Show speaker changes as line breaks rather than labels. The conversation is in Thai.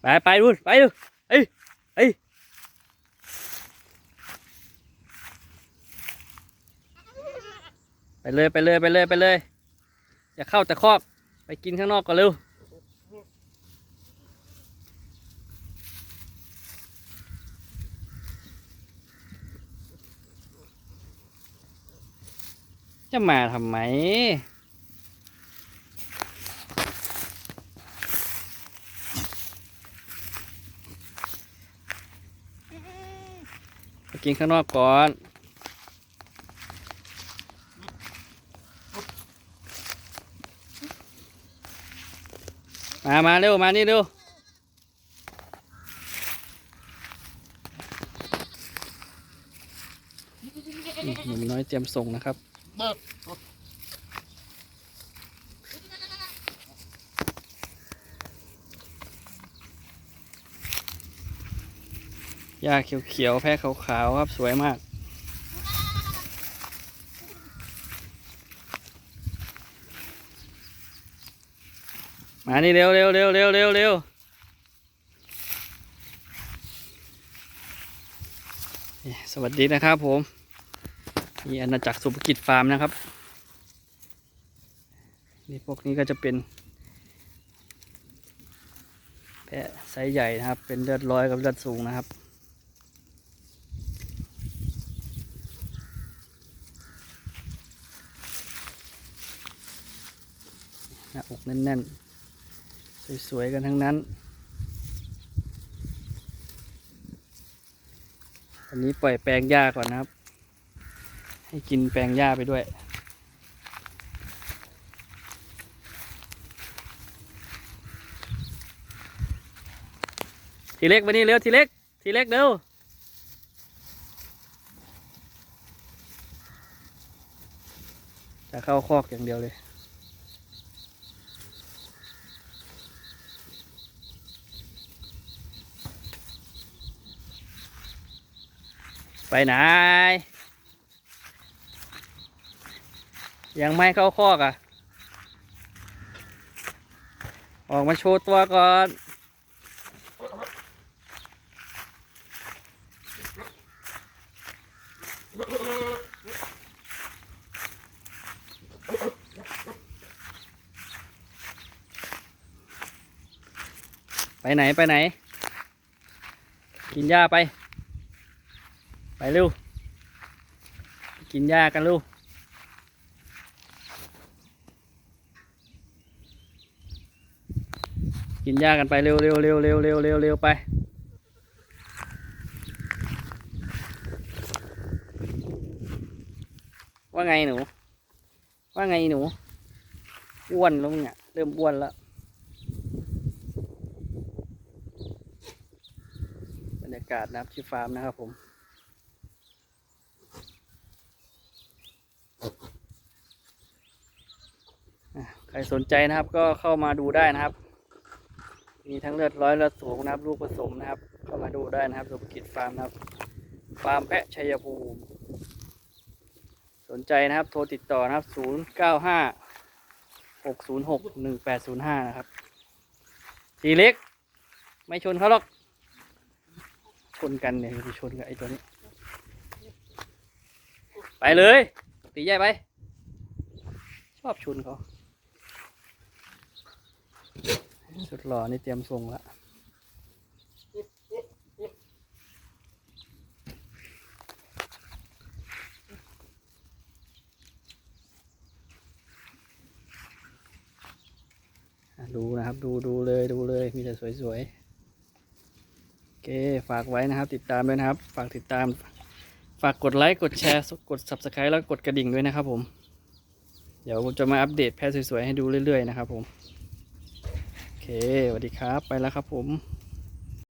ไปไปดูไปดูเอ้ยเอ้ยไปเลยไปเลยไปเลยไปเลย อย่าเข้าแต่คอกไปกินข้างนอกก่อนเร็วจะมาทำไม ไปกินข้างนอกก่อนมามาเร็ว มานี่เร็วนี่หนุ่มน้อยเตรียมส่งนะครับ หญ้าเขียวๆ แพะขาวๆ ครับ สวยมาก มานี่เร็วเร็วเร็วเร็วเร็วเร็วสวัสดีนะครับผมนี่อาณาจักรสุภกิจฟาร์มนะครับ นี่พวกนี้ก็จะเป็น แพะไซส์ใหญ่นะครับ เป็นเลือดร้อยกับเลือดสูงนะครับ หน้าอกแน่นๆ สวยๆ กันทั้งนั้น อันนี้ปล่อยแปลงหญ้าก่อนนะครับ ให้กินแปลงหญ้าไปด้วยทีเล็กมานี่เร็วทีเล็กทีเล็กเร็วจะเข้าคอกอย่างเดียวเลย ไปไหน ยังไม่เข้าคอกอะ ออกมาโชว์ตัวก่อน ไปไหนไปไหน กินหญ้าไป ไปเร็ว กินหญ้ากันเร็วกินหญ้ากันไปเร็วเร็วเร็วเร็วเร็วเร็วเร็วไปว่าไงหนู ว่าไงหนู อ้วนแล้วมึงอะเริ่มอ้วนแล้วบรรยากาศนะครับที่ฟาร์มนะครับผม ใครสนใจนะครับก็เข้ามาดูได้นะครับ มีทั้งเลือดร้อยเลือดสูงนะครับลูกผสมนะครับ เข้ามาดูได้นะครับสุภกิจฟาร์มนะครับ ฟาร์มแพะชัยภูมิ สนใจนะครับโทรติดต่อนะครับ 0 9 5 6 0 6 1 8 0 5 นะครับทีเล็ก ไม่ชนเขาหรอก ชนกันเนี่ยไปชนกับไอ้ตัวนี้ ไปเลย ตีใหญ่ไป ชอบชนเขา สุดหล่อนี่เตรียมส่งละดูนะครับดูดูเลยดูเลยมีแต่สวยๆโอเคฝากไว้นะครับ ติดตามด้วยนะครับ ฝากติดตาม ฝากกดไลค์กดแชร์กด subscribe แล้วกดกระดิ่งด้วยนะครับผม เดี๋ยวผมจะมาอัปเดตแพทสวยๆให้ดูเรื่อยๆนะครับผม สวัสดีครับ ไปแล้วครับผม